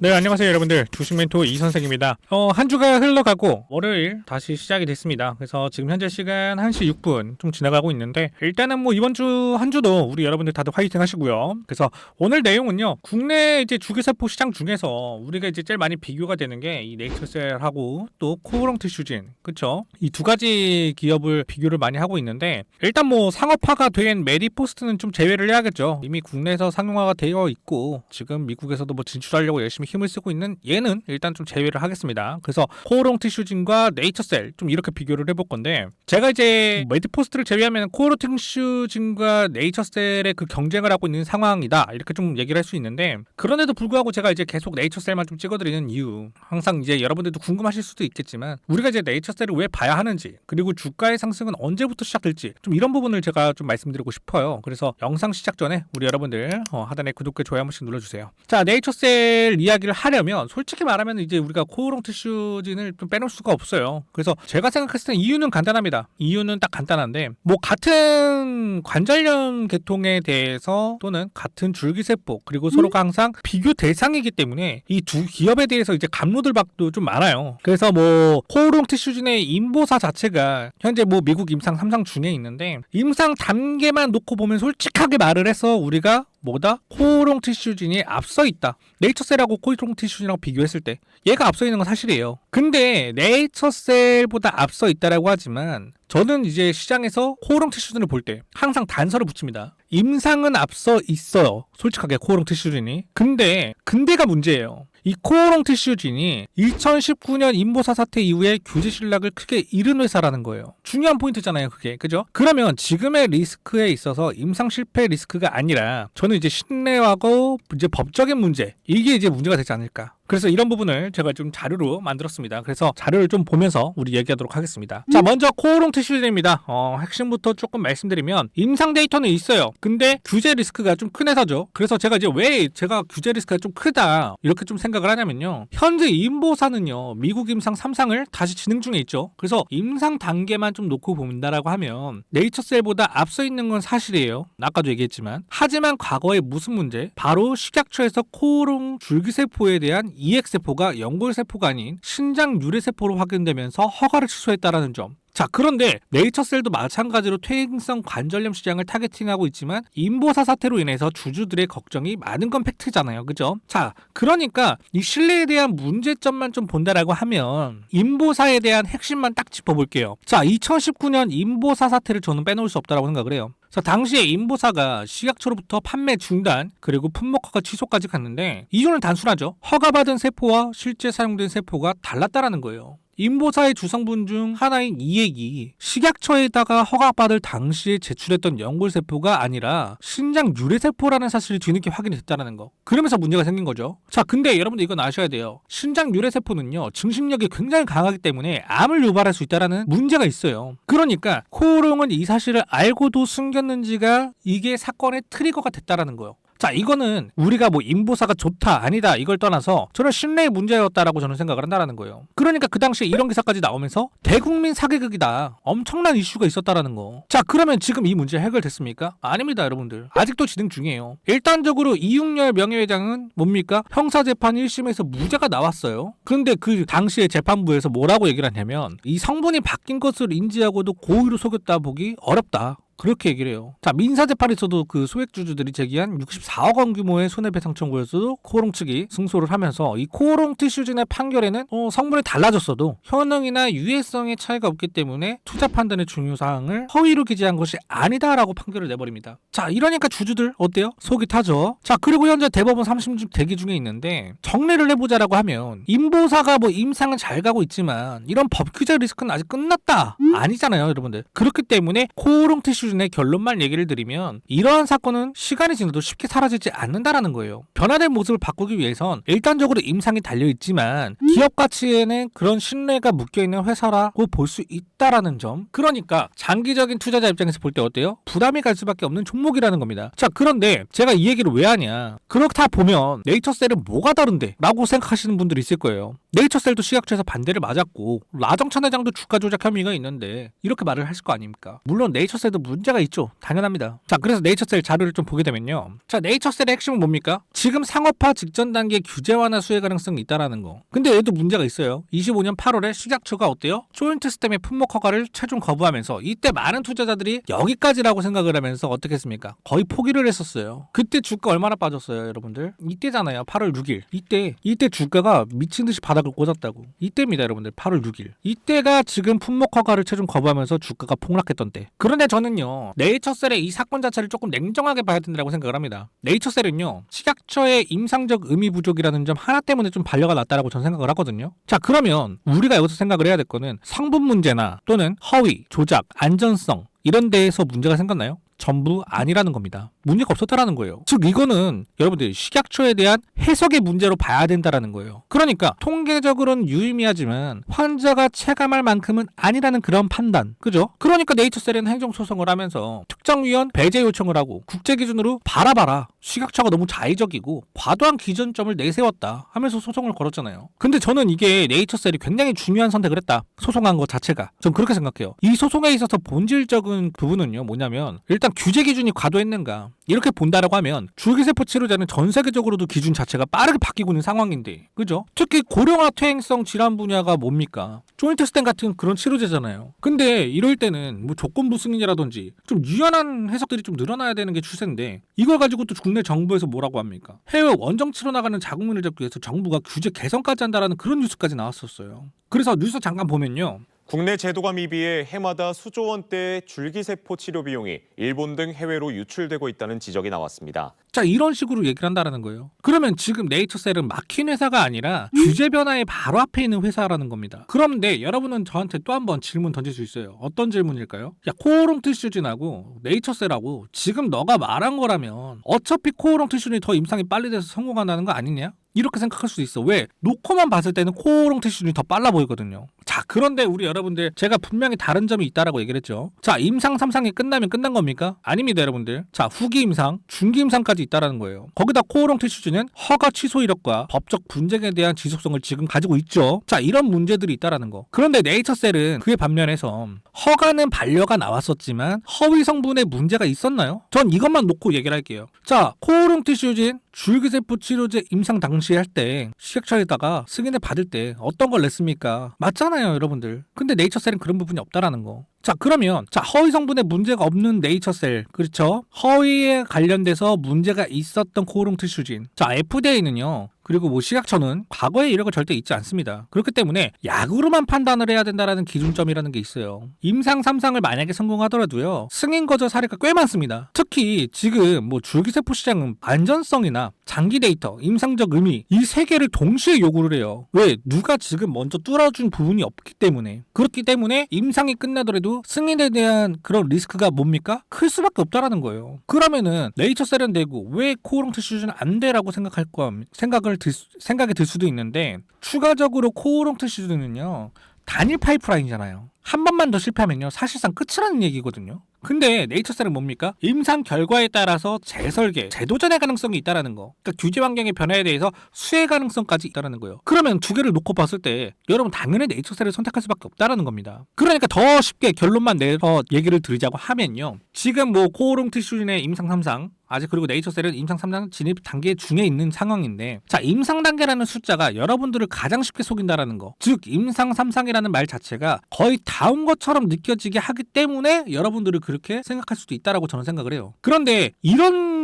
네, 안녕하세요, 여러분들. 주식 멘토 이선생입니다. 어, 한 주가 흘러가고, 월요일 다시 시작이 됐습니다. 그래서 지금 현재 시간 1시 6분 좀 지나가고 있는데, 일단은 뭐 이번 주 한 주도 우리 여러분들 다들 화이팅 하시고요. 그래서 오늘 내용은요, 국내 이제 주기세포 시장 중에서 우리가 이제 제일 많이 비교가 되는 게 이 네이처셀하고 또 코오롱 티슈진, 그쵸? 이 두 가지 기업을 비교를 많이 하고 있는데, 일단 뭐 상업화가 된 메디포스트는 좀 제외를 해야겠죠. 이미 국내에서 상용화가 되어 있고, 지금 미국에서도 뭐 진출하려고 열심히 힘을 쓰고 있는 얘는 일단 좀 제외를 하겠습니다. 그래서 코오롱 티슈진과 네이처셀 좀 이렇게 비교를 해볼 건데 제가 이제 메디포스트를 제외하면 코오롱 티슈진과 네이처셀의 그 경쟁을 하고 있는 상황이다 이렇게 좀 얘기를 할 수 있는데 그런데도 불구하고 제가 이제 계속 네이처셀만 좀 찍어드리는 이유 항상 이제 여러분들도 궁금하실 수도 있겠지만 우리가 이제 네이처셀을 왜 봐야 하는지 그리고 주가의 상승은 언제부터 시작될지 좀 이런 부분을 제가 좀 말씀드리고 싶어요. 그래서 영상 시작 전에 우리 여러분들 어, 하단에 구독과 좋아요 한 번씩 눌러주세요. 자 네이처셀 이야기 를 하려면 솔직히 말하면 이제 우리가 코오롱 티슈진을 좀 빼놓을 수가 없어요. 그래서 제가 생각했을 때 이유는 간단합니다. 이유는 딱 간단한데 뭐 같은 관절염 계통에 대해서 또는 같은 줄기세포 그리고 서로가 항상 비교 대상이기 때문에 이 두 기업에 대해서 이제 감로들박도 좀 많아요. 그래서 뭐 코오롱 티슈진의 인보사 자체가 현재 뭐 미국 임상 3상 중에 있는데 임상 단계만 놓고 보면 솔직하게 말을 해서 우리가 뭐다? 코오롱 티슈진이 앞서 있다. 네이처셀하고 코오롱 티슈진이랑 비교했을 때 얘가 앞서 있는 건 사실이에요. 근데 네이처셀보다 앞서 있다라고 하지만 저는 이제 시장에서 코오롱 티슈진을 볼 때 항상 단서를 붙입니다. 임상은 앞서 있어요. 솔직하게 코오롱 티슈진이. 근데 근데가 문제예요. 이 코오롱 티슈진이 2019년 인보사 사태 이후에 규제 신락을 크게 잃은 회사라는 거예요. 중요한 포인트잖아요, 그게. 그죠? 그러면 지금의 리스크에 있어서 임상 실패 리스크가 아니라 저는 이제 신뢰하고 이제 법적인 문제 이게 이제 문제가 되지 않을까. 그래서 이런 부분을 제가 좀 자료로 만들었습니다. 그래서 자료를 좀 보면서 우리 얘기하도록 하겠습니다. 자, 먼저 코오롱 티슈진입니다. 어, 핵심부터 조금 말씀드리면 임상 데이터는 있어요. 근데 규제 리스크가 좀 큰 회사죠. 그래서 제가 이제 왜 제가 규제 리스크가 좀 크다 이렇게 좀 생각을 하냐면요. 현재 임보사는요. 미국 임상 3상을 다시 진행 중에 있죠. 그래서 임상 단계만 좀 놓고 본다라고 하면 네이처셀보다 앞서 있는 건 사실이에요. 아까도 얘기했지만 하지만 과거에 무슨 문제? 바로 식약처에서 코오롱 줄기세포에 대한 이핵세포가 연골세포가 아닌 신장 유래세포로 확인되면서 허가를 취소했다라는 점. 자, 그런데 네이처셀도 마찬가지로 퇴행성 관절염 시장을 타겟팅하고 있지만 인보사 사태로 인해서 주주들의 걱정이 많은 건 팩트잖아요. 그죠? 자, 그러니까 이 신뢰에 대한 문제점만 좀 본다라고 하면 인보사에 대한 핵심만 딱 짚어볼게요. 자, 2019년 인보사 사태를 저는 빼놓을 수 없다라고 생각을 해요. 그래서 당시에 인보사가 식약처로부터 판매 중단 그리고 품목 허가 취소까지 갔는데 이유는 단순하죠. 허가받은 세포와 실제 사용된 세포가 달랐다라는 거예요. 인보사의 주성분 중 하나인 이액이 식약처에다가 허가받을 당시에 제출했던 연골세포가 아니라 신장 유래세포라는 사실이 뒤늦게 확인이 됐다는 거. 그러면서 문제가 생긴 거죠. 자, 근데 여러분들 이건 아셔야 돼요. 신장 유래세포는요, 증식력이 굉장히 강하기 때문에 암을 유발할 수 있다는 문제가 있어요. 그러니까 코오롱은 이 사실을 알고도 숨겼는지가 이게 사건의 트리거가 됐다라는 거예요. 자, 이거는 우리가 뭐 인보사가 좋다, 아니다, 이걸 떠나서 저는 신뢰의 문제였다라고 저는 생각을 한다라는 거예요. 그러니까 그 당시에 이런 기사까지 나오면서 대국민 사기극이다. 엄청난 이슈가 있었다라는 거. 자, 그러면 지금 이 문제 해결됐습니까? 아닙니다, 여러분들. 아직도 진행 중이에요. 일단적으로 이육열 명예회장은 뭡니까? 형사재판 1심에서 무죄가 나왔어요. 그런데 그 당시에 재판부에서 뭐라고 얘기를 하냐면 이 성분이 바뀐 것을 인지하고도 고의로 속였다 보기 어렵다. 그렇게 얘기를 해요. 자, 민사 재판에서도 그 소액 주주들이 제기한 64억 원 규모의 손해배상 청구에서도 코오롱 측이 승소를 하면서 이 코오롱 티슈진의 판결에는 어, 성분이 달라졌어도 효능이나 유해성의 차이가 없기 때문에 투자 판단의 중요 사항을 허위로 기재한 것이 아니다라고 판결을 내버립니다. 자, 이러니까 주주들 어때요? 속이 타죠? 자, 그리고 현재 대법원 3심 대기 중에 있는데 정리를 해보자라고 하면 인보사가 뭐 임상은 잘 가고 있지만 이런 법 규제 리스크는 아직 끝났다. 아니잖아요, 여러분들. 그렇기 때문에 코오롱 티슈 수준의 결론만 얘기를 드리면 이러한 사건은 시간이 지나도 쉽게 사라지지 않는다라는 거예요. 변화된 모습을 바꾸기 위해선 일단적으로 임상이 달려 있지만 기업 가치에는 그런 신뢰가 묶여 있는 회사라고 볼 수 있다라는 점. 그러니까 장기적인 투자자 입장에서 볼 때 어때요? 부담이 갈 수밖에 없는 종목이라는 겁니다. 자, 그런데 제가 이 얘기를 왜 하냐? 그렇다 보면 네이처셀은 뭐가 다른데? 라고 생각하시는 분들이 있을 거예요. 네이처셀도 식약처에서 반대를 맞았고 라정찬 회장도 주가 조작 혐의가 있는데 이렇게 말을 하실 거 아닙니까? 물론 네이처셀도 문제가 있죠. 당연합니다. 자, 그래서 네이처셀 자료를 좀 보게 되면요. 자, 네이처셀의 핵심은 뭡니까? 지금 상업화 직전 단계 규제 완화 수혜 가능성이 있다라는 거. 근데 얘도 문제가 있어요. 25년 8월에 식약처가 어때요? 조인트 스템의 품목 허가를 최종 거부하면서 이때 많은 투자자들이 여기까지라고 생각을 하면서 어떻게 했습니까? 거의 포기를 했었어요. 그때 주가 얼마나 빠졌어요, 여러분들? 이때잖아요. 8월 6일. 이때 이때 주가가 미친 듯이 바닥 을 꽂았다고. 이때입니다, 여러분들. 8월 6일. 이때가 지금 품목 허가를 최종 거부하면서 주가가 폭락했던 때. 그런데 저는요. 네이처셀의 이 사건 자체를 조금 냉정하게 봐야 된다고 생각을 합니다. 네이처셀은요. 식약처의 임상적 의미 부족이라는 점 하나 때문에 좀 반려가 났다라고 저는 생각을 하거든요. 자, 그러면 우리가 여기서 생각을 해야 될 거는 성분 문제나 또는 허위, 조작, 안전성 이런 데에서 문제가 생겼나요? 전부 아니라는 겁니다. 문제가 없었다라는 거예요. 즉 이거는 여러분들 식약처에 대한 해석의 문제로 봐야 된다라는 거예요. 그러니까 통계적으로는 유의미하지만 환자가 체감할 만큼은 아니라는 그런 판단. 그죠? 그러니까 네이처셀은 행정 소송을 하면서 특정 위원 배제 요청을 하고 국제 기준으로 바라봐라. 식약처가 너무 자의적이고 과도한 기준점을 내세웠다 하면서 소송을 걸었잖아요. 근데 저는 이게 네이처셀이 굉장히 중요한 선택을 했다. 소송한 것 자체가. 전 그렇게 생각해요. 이 소송에 있어서 본질적인 부분은요. 뭐냐면 일단 규제 기준이 과도했는가 이렇게 본다라고 하면 줄기세포 치료제는 전 세계적으로도 기준 자체가 빠르게 바뀌고 있는 상황인데 그죠? 특히 고령화 퇴행성 질환 분야가 뭡니까? 조인트 스텐 같은 그런 치료제잖아요. 근데 이럴 때는 뭐 조건부 승인이라든지 좀 유연한 해석들이 좀 늘어나야 되는 게 추세인데 이걸 가지고 또 국내 정부에서 뭐라고 합니까? 해외 원정 치료 나가는 자국민을 잡기 위해서 정부가 규제 개선까지 한다라는 그런 뉴스까지 나왔었어요. 그래서 뉴스 잠깐 보면요. 국내 제도가 미비해 해마다 수조 원대의 줄기세포 치료 비용이 일본 등 해외로 유출되고 있다는 지적이 나왔습니다. 자 이런 식으로 얘기를 한다라는 거예요. 그러면 지금 네이처셀은 막힌 회사가 아니라 규제 변화의 바로 앞에 있는 회사라는 겁니다. 그런데 여러분은 저한테 또 한번 질문 던질 수 있어요. 어떤 질문일까요? 야 코오롱 티슈진하고 네이처셀하고 지금 너가 말한 거라면 어차피 코오롱 티슈진이 더 임상이 빨리 돼서 성공한다는 거 아니냐? 이렇게 생각할 수도 있어. 왜? 놓고만 봤을 때는 코오롱 티슈진이 더 빨라 보이거든요. 자, 그런데 우리 여러분들 제가 분명히 다른 점이 있다라고 얘기를 했죠. 자, 임상 3상이 끝나면 끝난 겁니까? 아닙니다, 여러분들. 자, 후기 임상, 중기 임상까지 있다라는 거예요. 거기다 코오롱 티슈진은 허가 취소 이력과 법적 분쟁에 대한 지속성을 지금 가지고 있죠. 자, 이런 문제들이 있다라는 거. 그런데 네이처셀은 그에 반면에서 허가는 반려가 나왔었지만 허위 성분에 문제가 있었나요? 전 이것만 놓고 얘기를 할게요. 자, 코오롱 티슈진 줄기세포 치료제 임상 당시 할때 식약처에다가 승인을 받을 때 어떤 걸 냈습니까? 맞잖아요, 여러분들. 근데 네이처셀은 그런 부분이 없다라는 거. 자, 그러면 자, 허위 성분에 문제가 없는 네이처셀. 그렇죠? 허위에 관련돼서 문제가 있었던 코오롱 티슈진. 자, FDA는요. 그리고 뭐 식약처는 과거의 이력을 절대 잊지 않습니다. 그렇기 때문에 약으로만 판단을 해야 된다라는 기준점이라는 게 있어요. 임상 3상을 만약에 성공하더라도요. 승인 거절 사례가 꽤 많습니다. 특히 지금 뭐 줄기세포 시장은 안전성이나 장기 데이터, 임상적 의미 이 세 개를 동시에 요구를 해요. 왜? 누가 지금 먼저 뚫어준 부분이 없기 때문에. 그렇기 때문에 임상이 끝나더라도 승인에 대한 그런 리스크가 뭡니까? 클 수밖에 없다라는 거예요. 그러면은 네이처 세련되고 왜 코오롱 티슈즈는 안 돼라고 생각할 거 생각을 들, 수- 생각이 들 수도 있는데 추가적으로 코오롱 티슈즈는요 단일 파이프라인이잖아요. 한 번만 더 실패하면요 사실상 끝이라는 얘기거든요. 근데 네이처셀은 뭡니까? 임상 결과에 따라서 재설계, 재도전의 가능성이 있다라는 거. 그러니까 규제 환경의 변화에 대해서 수혜 가능성까지 있다라는 거예요. 그러면 두 개를 놓고 봤을 때 여러분 당연히 네이처셀을 선택할 수밖에 없다라는 겁니다. 그러니까 더 쉽게 결론만 내서 얘기를 드리자고 하면요. 지금 뭐 코오롱 티슈진의 임상 3상 아직 그리고 네이처셀은 임상 3상 진입 단계 중에 있는 상황인데 자 임상 단계라는 숫자가 여러분들을 가장 쉽게 속인다라는 거. 즉 임상 3상이라는 말 자체가 거의 다운 것처럼 느껴지게 하기 때문에 여러분들을 그렇게 생각할 수도 있다라고 저는 생각을 해요. 그런데 이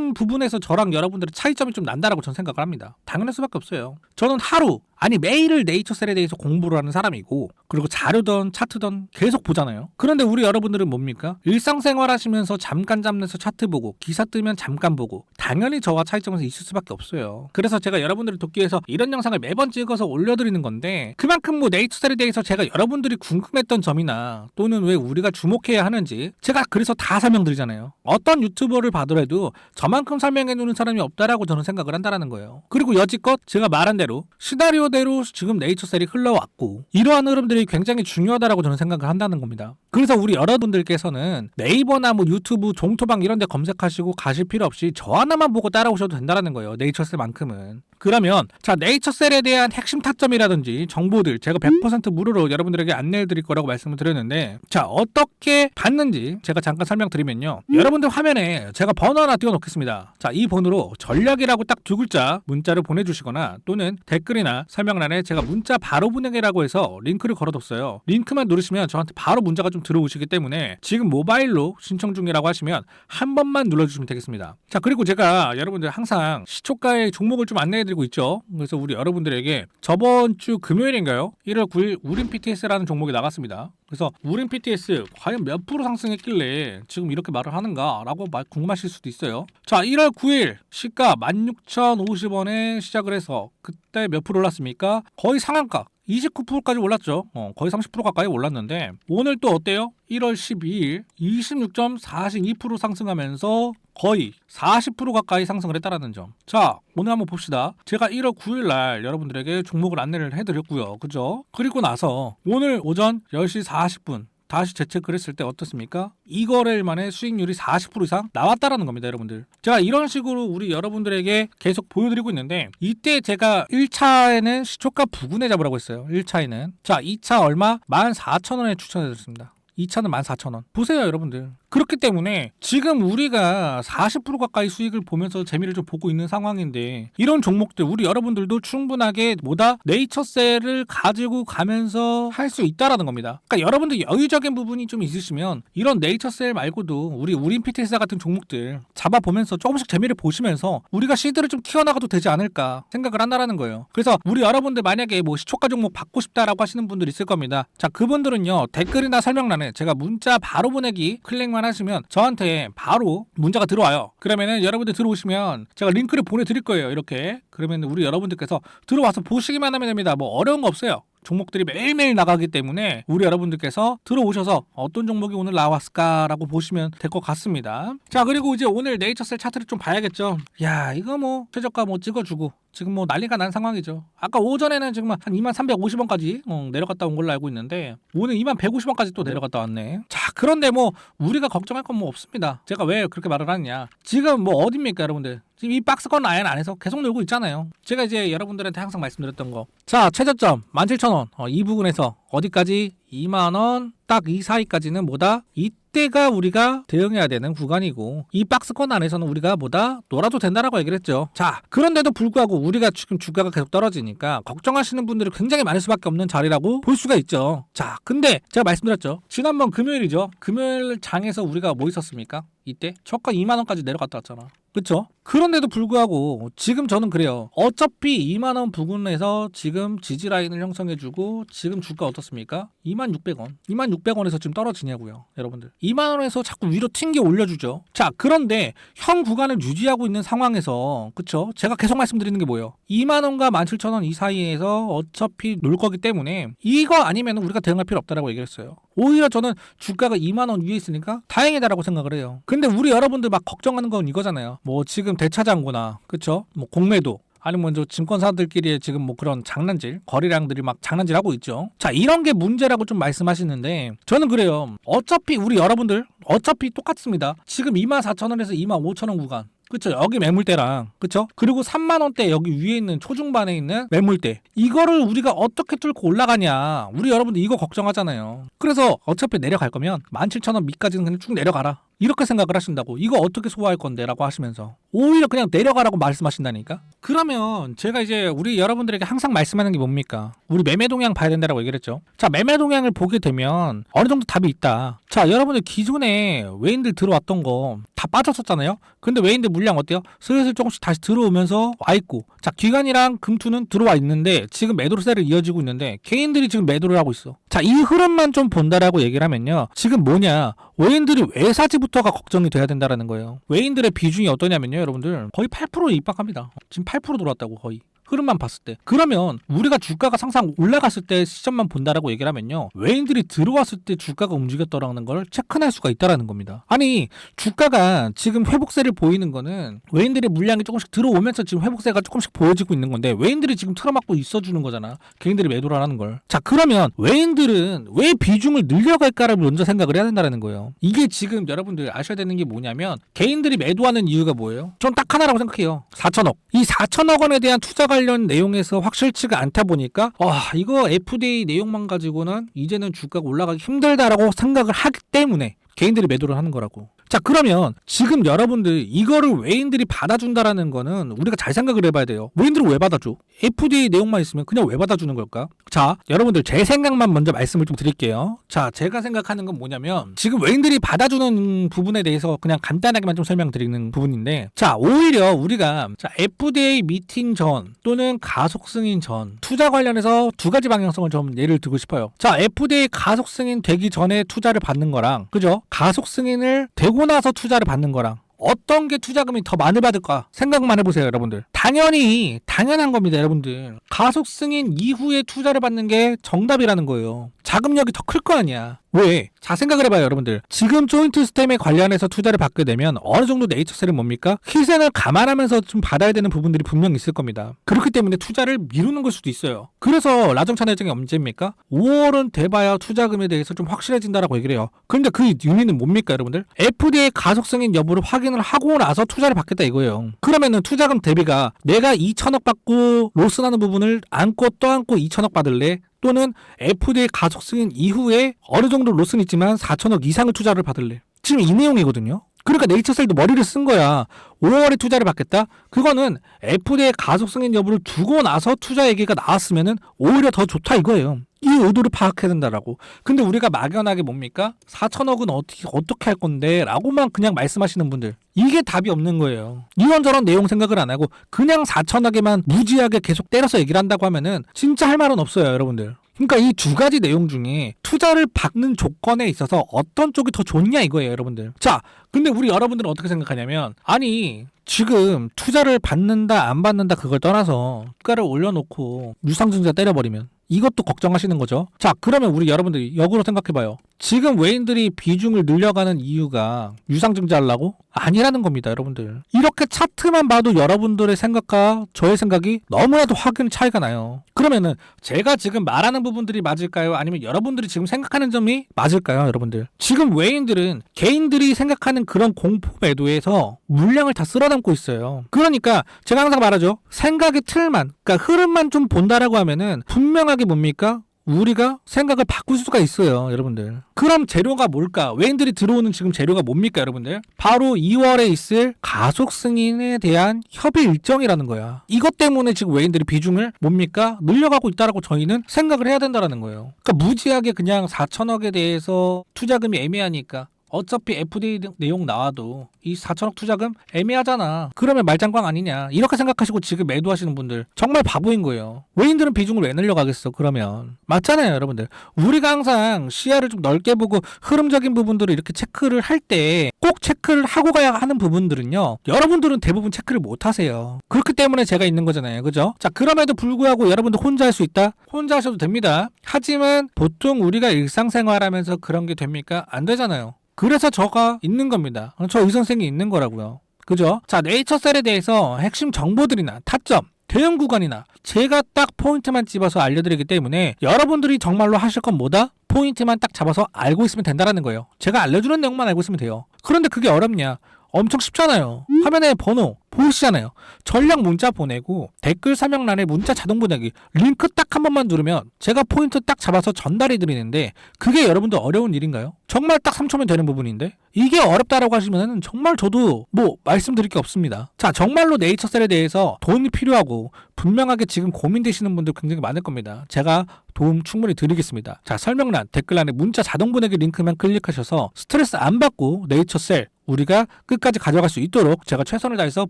런 부분에서 저랑 여러분들의 차이점이 좀 난다라고 저는 생각을 합니다. 당연할 수밖에 없어요. 저는 하루 아니 매일을 네이처셀에 대해서 공부를 하는 사람이고 그리고 자료든 차트든 계속 보잖아요. 그런데 우리 여러분들은 뭡니까? 일상생활 하시면서 잠깐 잠내서 차트 보고 기사 뜨면 잠깐 보고 당연히 저와 차이점에서 있을 수밖에 없어요. 그래서 제가 여러분들을 돕기 위해서 이런 영상을 매번 찍어서 올려드리는 건데 그만큼 뭐 네이처셀에 대해서 제가 여러분들이 궁금했던 점이나 또는 왜 우리가 주목해야 하는지 제가 그래서 다 설명드리잖아요. 어떤 유튜버를 봐더라도 저만 저만큼 설명해 주는 사람이 없다라고 저는 생각을 한다라는 거예요. 그리고 여지껏 제가 말한 대로 시나리오대로 지금 네이처셀이 흘러왔고 이러한 흐름들이 굉장히 중요하다라고 저는 생각을 한다는 겁니다. 그래서 우리 여러분들께서는 네이버나 뭐 유튜브 종토방 이런 데 검색하시고 가실 필요 없이 저 하나만 보고 따라오셔도 된다라는 거예요. 네이처셀만큼은. 그러면 자 네이처셀에 대한 핵심 타점이라든지 정보들 제가 100% 무료로 여러분들에게 안내해 드릴 거라고 말씀을 드렸는데 자 어떻게 받는지 제가 잠깐 설명드리면요 여러분들 화면에 제가 번호 하나 띄워 놓겠습니다 자 이 번호로 전략이라고 딱 두 글자 문자를 보내주시거나 또는 댓글이나 설명란에 제가 문자 바로 보내기라고 해서 링크를 걸어뒀어요. 링크만 누르시면 저한테 바로 문자가 좀 들어오시기 때문에 지금 모바일로 신청 중이라고 하시면 한 번만 눌러주시면 되겠습니다. 자 그리고 제가 여러분들 항상 시초가의 종목을 좀 안내해드리고 있죠. 그래서 우리 여러분들에게 저번 주 금요일인가요? 1월 9일 우린 PTS라는 종목이 나갔습니다 그래서 우린 PTS 과연 몇 프로 상승했길래 지금 이렇게 말을 하는가라고 말- 궁금하실 수도 있어요. 자, 1월 9일 시가 16,050원에 시작을 해서 그 때 몇 프로 올랐습니까? 거의 상한가. 29%까지 올랐죠. 어, 거의 30% 가까이 올랐는데 오늘 또 어때요? 1월 12일 26.42% 상승하면서 거의 40% 가까이 상승을 했다라는 점. 자, 오늘 한번 봅시다. 제가 1월 9일 날 여러분들에게 종목을 안내를 해드렸고요. 그죠? 그리고 나서 오늘 오전 10시 40분 다시 재체크를 했을 때 어떻습니까? 이거래일 만에 수익률이 40% 이상 나왔다라는 겁니다, 여러분들. 제가 이런 식으로 우리 여러분들에게 계속 보여드리고 있는데 이때 제가 1차에는 시초가 부근에 잡으라고 했어요. 1차에는. 자, 2차 얼마? 14,000원에 추천해드렸습니다. 2차는 14,000원. 보세요, 여러분들. 그렇기 때문에 지금 우리가 40% 가까이 수익을 보면서 재미를 좀 보고 있는 상황인데 이런 종목들 우리 여러분들도 충분하게 뭐다 네이처셀을 가지고 가면서 할 수 있다라는 겁니다. 그러니까 여러분들 여유적인 부분이 좀 있으시면 이런 네이처셀 말고도 우리 우린 PTS 같은 종목들 잡아 보면서 조금씩 재미를 보시면서 우리가 시드를 좀 키워나가도 되지 않을까 생각을 한다라는 거예요. 그래서 우리 여러분들 만약에 뭐 시초가 종목 받고 싶다라고 하시는 분들 있을 겁니다. 자 그분들은요 댓글이나 설명란에 제가 문자 바로 보내기 클릭만 하시면 저한테 바로 문자가 들어와요. 그러면은 여러분들 들어오시면 제가 링크를 보내드릴 거예요. 이렇게 그러면 우리 여러분들께서 들어와서 보시기만 하면 됩니다. 뭐 어려운 거 없어요. 종목들이 매일매일 나가기 때문에 우리 여러분들께서 들어오셔서 어떤 종목이 오늘 나왔을까라고 보시면 될 것 같습니다. 자 그리고 이제 오늘 네이처셀 차트를 좀 봐야겠죠. 야 이거 뭐 최저가 뭐 찍어주고 지금 뭐 난리가 난 상황이죠. 아까 오전에는 지금 한 2만 350원까지 어, 내려갔다 온 걸로 알고 있는데 오늘 2만 150원까지 또 내려갔다 왔네. 자 그런데 뭐 우리가 걱정할 건 뭐 없습니다. 제가 왜 그렇게 말을 하느냐. 지금 뭐 어딥니까 여러분들. 지금 이 박스권 라인 안에서 계속 놀고 있잖아요. 제가 이제 여러분들한테 항상 말씀드렸던 거. 자, 최저점 17,000원. 어, 이 부분에서 어디까지? 2만 원. 딱 이 사이까지는 뭐다? 이때가 우리가 대응해야 되는 구간이고 이 박스권 안에서는 우리가 뭐다? 놀아도 된다라고 얘기를 했죠. 자, 그런데도 불구하고 우리가 지금 주가가 계속 떨어지니까 걱정하시는 분들이 굉장히 많을 수밖에 없는 자리라고 볼 수가 있죠. 자, 근데 제가 말씀드렸죠. 지난번 금요일이죠. 금요일 장에서 우리가 뭐 있었습니까? 이때 초가 2만 원까지 내려갔다 왔잖아. 그렇죠? 그런데도 불구하고 지금 저는 그래요. 어차피 2만 원 부근에서 지금 지지 라인을 형성해 주고 지금 주가 어떻습니까? 2만 600원. 2만 600원에서 지금 떨어지냐고요, 여러분들. 2만 원에서 자꾸 위로 튕겨 올려 주죠. 자, 그런데 현 구간을 유지하고 있는 상황에서 그쵸? 제가 계속 말씀드리는 게 뭐예요? 2만 원과 17,000원 이 사이에서 어차피 놀 거기 때문에 이거 아니면 우리가 대응할 필요 없다라고 얘기했어요. 오히려 저는 주가가 2만 원 위에 있으니까 다행이다라고 생각을 해요. 근데 우리 여러분들 막 걱정하는 건 이거잖아요. 뭐 지금 대차장구나, 그쵸? 뭐 공매도. 아니면 먼저 증권사들끼리 지금 뭐 그런 장난질 거래량들이 막 장난질하고 있죠. 자 이런 게 문제라고 좀 말씀하시는데 저는 그래요. 어차피 우리 여러분들 어차피 똑같습니다. 지금 24,000원에서 25,000원 구간 그쵸 여기 매물대랑 그쵸 그리고 3만 원대 여기 위에 있는 초중반에 있는 매물대 이거를 우리가 어떻게 뚫고 올라가냐 우리 여러분들 이거 걱정하잖아요 그래서 어차피 내려갈 거면 17,000원 밑까지는 그냥 쭉 내려가라 이렇게 생각을 하신다고. 이거 어떻게 소화할 건데? 라고 하시면서. 오히려 그냥 내려가라고 말씀하신다니까? 그러면 제가 이제 우리 여러분들에게 항상 말씀하는 게 뭡니까? 우리 매매 동향 봐야 된다라고 얘기를 했죠. 자 매매 동향을 보게 되면 어느 정도 답이 있다. 자 여러분들 기존에 외인들 들어왔던 거 다 빠졌었잖아요? 근데 외인들 물량 어때요? 슬슬 조금씩 다시 들어오면서 와 있고. 자 기관이랑 금투는 들어와 있는데 지금 매도세를 이어지고 있는데 개인들이 지금 매도를 하고 있어. 자 이 흐름만 좀 본다라고 얘기를 하면요. 지금 뭐냐 외인들이 왜 사지부터가 걱정이 돼야 된다라는 거예요? 외인들의 비중이 어떠냐면요 여러분들. 거의 8%에 입박합니다. 지금 8% 들어왔다고 거의 흐름만 봤을 때. 그러면 우리가 주가가 상상 올라갔을 때 시점만 본다라고 얘기를 하면요. 외인들이 들어왔을 때 주가가 움직였더라는 걸 체크할 수가 있다라는 겁니다. 아니 주가가 지금 회복세를 보이는 거는 외인들의 물량이 조금씩 들어오면서 지금 회복세가 조금씩 보여지고 있는 건데 외인들이 지금 틀어막고 있어주는 거잖아. 개인들이 매도를 하는 걸 자 그러면 외인들은 왜 비중을 늘려갈까를 먼저 생각을 해야 된다는 거예요. 이게 지금 여러분들 아셔야 되는 게 뭐냐면 개인들이 매도하는 이유가 뭐예요? 전 딱 하나라고 생각해요. 4천억. 이 4천억 원에 대한 투자 관련 내용에서 확실치가 않다 보니까 와 이거 FDA 내용만 가지고는 이제는 주가가 올라가기 힘들다라고 생각을 하기 때문에 개인들이 매도를 하는 거라고. 자 그러면 지금 여러분들 이거를 외인들이 받아준다라는 거는 우리가 잘 생각을 해봐야 돼요. 외인들은 왜 받아줘? FDA 내용만 있으면 그냥 왜 받아주는 걸까? 자 여러분들 제 생각만 먼저 말씀을 좀 드릴게요. 자 제가 생각하는 건 뭐냐면 지금 외인들이 받아주는 부분에 대해서 그냥 간단하게만 좀 설명드리는 부분인데 자 오히려 우리가 자 FDA 미팅 전 또는 가속 승인 전 투자 관련해서 두 가지 방향성을 좀 예를 들고 싶어요. 자 FDA 가속 승인 되기 전에 투자를 받는 거랑 그죠? 가속 승인을 되고 나서 투자를 받는 거랑 어떤 게 투자금이 더 많이 받을까 생각만 해보세요 여러분들. 당연히 당연한 겁니다 여러분들. 가속 승인 이후에 투자를 받는 게 정답이라는 거예요. 자금력이 더 클 거 아니야 왜? 자 생각을 해봐요 여러분들 지금 조인트 스템에 관련해서 투자를 받게 되면 어느 정도 네이처셀은 뭡니까? 희생을 감안하면서 좀 받아야 되는 부분들이 분명 있을 겁니다 그렇기 때문에 투자를 미루는 걸 수도 있어요 그래서 라정찬 회장이 언제입니까? 5월은 돼봐야 투자금에 대해서 좀 확실해진다라고 얘기를 해요 그런데 그 윤리는 뭡니까 여러분들? FDA 가속 승인 여부를 확인을 하고 나서 투자를 받겠다 이거예요 그러면은 투자금 대비가 내가 2천억 받고 로스 나는 부분을 안고 또 안고 2천억 받을래? 또는 FDA 가속 승인 이후에 어느 정도 로스는 있지만 4천억 이상을 투자를 받을래. 지금 이 내용이거든요. 그러니까 네이처셀도 머리를 쓴 거야. 5월에 투자를 받겠다? 그거는 FDA 가속 승인 여부를 두고 나서 투자 얘기가 나왔으면은 오히려 더 좋다 이거예요. 이 의도를 파악해야 된다라고. 근데 우리가 막연하게 뭡니까? 4천억은 어떻게 어떻게 할 건데? 라고만 그냥 말씀하시는 분들. 이게 답이 없는 거예요. 이런저런 내용 생각을 안 하고 그냥 4천억에만 무지하게 계속 때려서 얘기를 한다고 하면은 진짜 할 말은 없어요, 여러분들. 그러니까 이 두 가지 내용 중에 투자를 받는 조건에 있어서 어떤 쪽이 더 좋냐 이거예요, 여러분들. 자, 근데 우리 여러분들은 어떻게 생각하냐면 아니 지금 투자를 받는다 안 받는다 그걸 떠나서 주가를 올려놓고 유상증자 때려버리면 이것도 걱정하시는 거죠. 자, 그러면 우리 여러분들이 역으로 생각해봐요. 지금 외인들이 비중을 늘려가는 이유가 유상증자 하려고? 아니라는 겁니다, 여러분들. 이렇게 차트만 봐도 여러분들의 생각과 저의 생각이 너무나도 확연 차이가 나요. 그러면은 제가 지금 말하는 부분들이 맞을까요? 아니면 여러분들이 지금 생각하는 점이 맞을까요, 여러분들? 지금 외인들은 개인들이 생각하는 그런 공포 매도에서 물량을 다 쓸어담고 있어요. 그러니까 제가 항상 말하죠. 생각의 틀만, 그러니까 흐름만 좀 본다라고 하면은 분명하게 뭡니까? 우리가 생각을 바꿀 수가 있어요, 여러분들. 그럼 재료가 뭘까? 외인들이 들어오는 지금 재료가 뭡니까, 여러분들? 바로 2월에 있을 가속 승인에 대한 협의 일정이라는 거야. 이것 때문에 지금 외인들이 비중을 뭡니까? 늘려가고 있다라고 저희는 생각을 해야 된다라는 거예요. 그러니까 무지하게 그냥 4천억에 대해서 투자금이 애매하니까 어차피 FDA 내용 나와도 이 4천억 투자금 애매하잖아. 그러면 말장광 아니냐. 이렇게 생각하시고 지금 매도하시는 분들 정말 바보인 거예요. 외인들은 비중을 왜 늘려가겠어, 그러면. 맞잖아요, 여러분들. 우리가 항상 시야를 좀 넓게 보고 흐름적인 부분들을 이렇게 체크를 할 때 꼭 체크를 하고 가야 하는 부분들은요. 여러분들은 대부분 체크를 못 하세요. 그렇기 때문에 제가 있는 거잖아요. 그죠? 자, 그럼에도 불구하고 여러분들 혼자 할 수 있다? 혼자 하셔도 됩니다. 하지만 보통 우리가 일상생활하면서 그런 게 됩니까? 안 되잖아요. 그래서 저가 있는 겁니다. 저 의선생이 있는 거라고요. 그죠? 자, 네이처셀에 대해서 핵심 정보들이나 타점, 대응 구간이나 제가 딱 포인트만 집어서 알려드리기 때문에 여러분들이 정말로 하실 건 뭐다? 포인트만 딱 잡아서 알고 있으면 된다라는 거예요. 제가 알려주는 내용만 알고 있으면 돼요. 그런데 그게 어렵냐? 엄청 쉽잖아요. 화면에 번호 보이시잖아요. 전략 문자 보내고 댓글 설명란에 문자 자동 보내기 링크 딱 한 번만 누르면 제가 포인트 딱 잡아서 전달해 드리는데 그게 여러분들 어려운 일인가요? 정말 딱 3초면 되는 부분인데 이게 어렵다라고 하시면은 정말 저도 뭐 말씀드릴 게 없습니다. 자 정말로 네이처셀에 대해서 도움이 필요하고 분명하게 지금 고민되시는 분들 굉장히 많을 겁니다. 제가 도움 충분히 드리겠습니다. 자 설명란 댓글란에 문자 자동 보내기 링크만 클릭하셔서 스트레스 안 받고 네이처셀 우리가 끝까지 가져갈 수 있도록 제가 최선을 다해서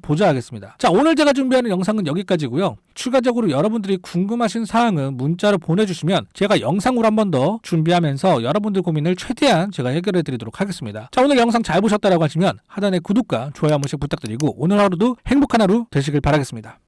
보좌하겠습니다. 자, 오늘 제가 준비하는 영상은 여기까지고요. 추가적으로 여러분들이 궁금하신 사항은 문자로 보내주시면 제가 영상으로 한 번 더 준비하면서 여러분들 고민을 최대한 제가 해결해 드리도록 하겠습니다. 자, 오늘 영상 잘 보셨다라고 하시면 하단에 구독과 좋아요 한 번씩 부탁드리고 오늘 하루도 행복한 하루 되시길 바라겠습니다.